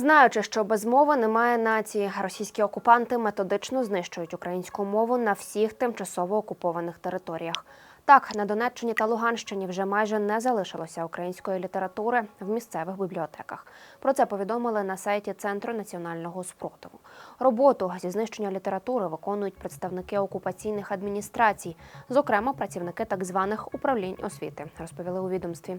Знаючи, що без мови немає нації, російські окупанти методично знищують українську мову на всіх тимчасово окупованих територіях. Так, на Донеччині та Луганщині вже майже не залишилося української літератури в місцевих бібліотеках. Про це повідомили на сайті Центру національного спротиву. Роботу зі знищення літератури виконують представники окупаційних адміністрацій, зокрема працівники так званих управлінь освіти, розповіли у відомстві.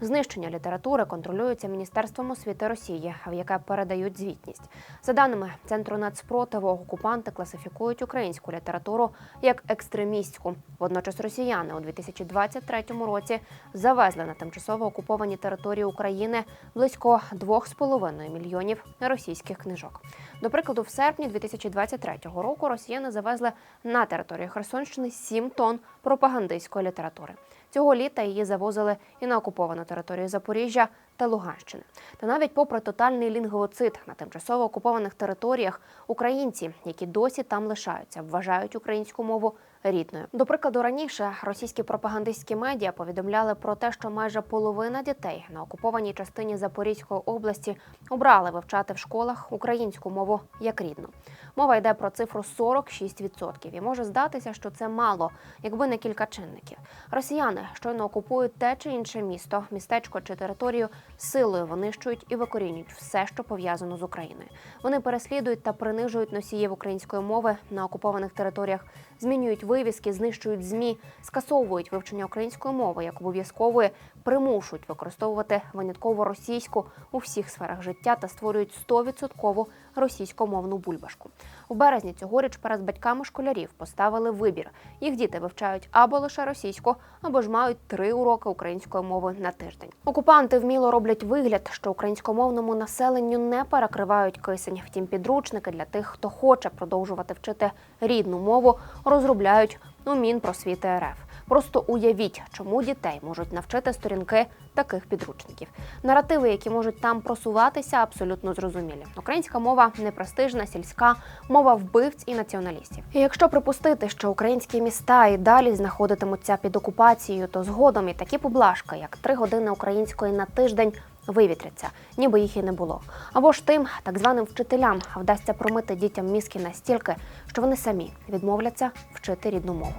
Знищення літератури контролюється Міністерством освіти Росії, в яке передають звітність. За даними Центру нацспротиву, окупанти класифікують українську літературу як екстремістську. Водночас росіяни у 2023 році завезли на тимчасово окуповані території України близько 2,5 мільйонів російських книжок. До прикладу, в серпні 2023 року росіяни завезли на територію Херсонщини 7 тонн пропагандистської літератури. Цього літа її завозили і на окуповану територію Запоріжжя та Луганщини. Та навіть попри тотальний лінгвоцид на тимчасово окупованих територіях, українці, які досі там лишаються, вважають українську мову рідною. До прикладу, раніше російські пропагандистські медіа повідомляли про те, що майже половина дітей на окупованій частині Запорізької області обрали вивчати в школах українську мову як рідну. Мова йде про цифру 46%. І може здатися, що це мало, якби не кілька чинників. Росіяни щойно окупують те чи інше місто, містечко чи територію силою винищують і викорінюють все, що пов'язано з Україною. Вони переслідують та принижують носіїв української мови на окупованих територіях, змінюють вивіски, знищують змі, скасовують вивчення української мови як обов'язкової, примушують використовувати винятково російську у всіх сферах життя та створюють 100% російськомовну бульбашку. У березні цьогоріч перед батьками школярів поставили вибір. Їх діти вивчають або лише російську, або ж мають три уроки української мови на тиждень. Окупанти вміло роблять вигляд, що українськомовному населенню не перекривають кисень. Втім, підручники для тих, хто хоче продовжувати вчити рідну мову, розробляють у Мінпросвіти РФ. Просто уявіть, чому дітей можуть навчити сторінки таких підручників. Наративи, які можуть там просуватися, абсолютно зрозумілі. Українська мова непрестижна, сільська, мова вбивць і націоналістів. І якщо припустити, що українські міста і далі знаходитимуться під окупацією, то згодом і такі поблажки, як три години української на тиждень. Вивітряться, ніби їх і не було. Або ж тим так званим вчителям вдасться промити дітям мізки настільки, що вони самі відмовляться вчити рідну мову.